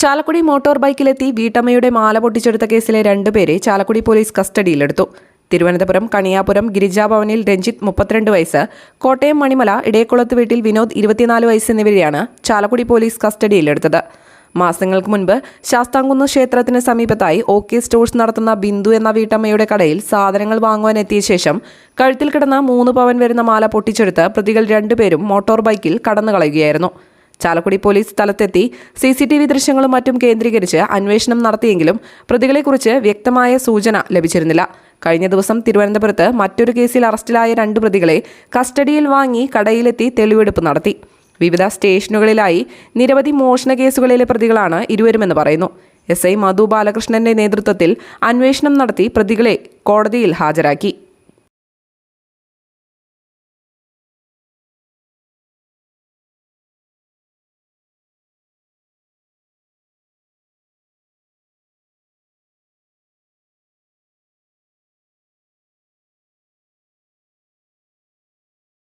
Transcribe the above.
Chalakudy motor ബൈക്കിലെത്തി വീട്ടമ്മയുടെ മാല പൊട്ടിച്ചെടുത്ത കേസിലെ രണ്ടുപേരെ ചാലക്കുടി പോലീസ് കസ്റ്റഡിയിലെടുത്തു. തിരുവനന്തപുരം കണിയാപുരം ഗിരിജാഭവനിൽ രഞ്ജിത്ത് മുപ്പത്തിരണ്ട് വയസ്സ് കോട്ടയം മണിമല ഇടയക്കുളത്ത് വീട്ടിൽ വിനോദ് ഇരുപത്തിനാല് വയസ്സ് എന്നിവരെയാണ് ചാലക്കുടി പോലീസ് കസ്റ്റഡിയിലെടുത്തത്. മാസങ്ങൾക്ക് മുൻപ് ശാസ്താംകുന്ന് ക്ഷേത്രത്തിന് സമീപത്തായി ഒ കെ സ്റ്റോഴ്സ് നടത്തുന്ന ബിന്ദു എന്ന വീട്ടമ്മയുടെ കടയിൽ സാധനങ്ങൾ വാങ്ങുവാൻ എത്തിയ ശേഷം കഴുത്തിൽ കിടന്ന മൂന്ന് പവൻ വരുന്ന മാല പൊട്ടിച്ചെടുത്ത് പ്രതികൾ രണ്ടുപേരും മോട്ടോർ ബൈക്കിൽ കടന്നു കളയുകയായിരുന്നു ചാലക്കുടി പോലീസ് സ്ഥലത്തെത്തി സി സി ടി വി ദൃശ്യങ്ങളും മറ്റും കേന്ദ്രീകരിച്ച് അന്വേഷണം നടത്തിയെങ്കിലും പ്രതികളെക്കുറിച്ച് വ്യക്തമായ സൂചന ലഭിച്ചിരുന്നില്ല. കഴിഞ്ഞ ദിവസം തിരുവനന്തപുരത്ത് മറ്റൊരു കേസിൽ അറസ്റ്റിലായ രണ്ട് പ്രതികളെ കസ്റ്റഡിയിൽ വാങ്ങി കടയിലെത്തി തെളിവെടുപ്പ് നടത്തി. വിവിധ സ്റ്റേഷനുകളിലായി നിരവധി മോഷണ കേസുകളിലെ പ്രതികളാണ് ഇരുവരുമെന്ന് പറയുന്നു. എസ് ഐ മധു ബാലകൃഷ്ണന്റെ നേതൃത്വത്തിൽ അന്വേഷണം നടത്തി പ്രതികളെ കോടതിയിൽ ഹാജരാക്കി.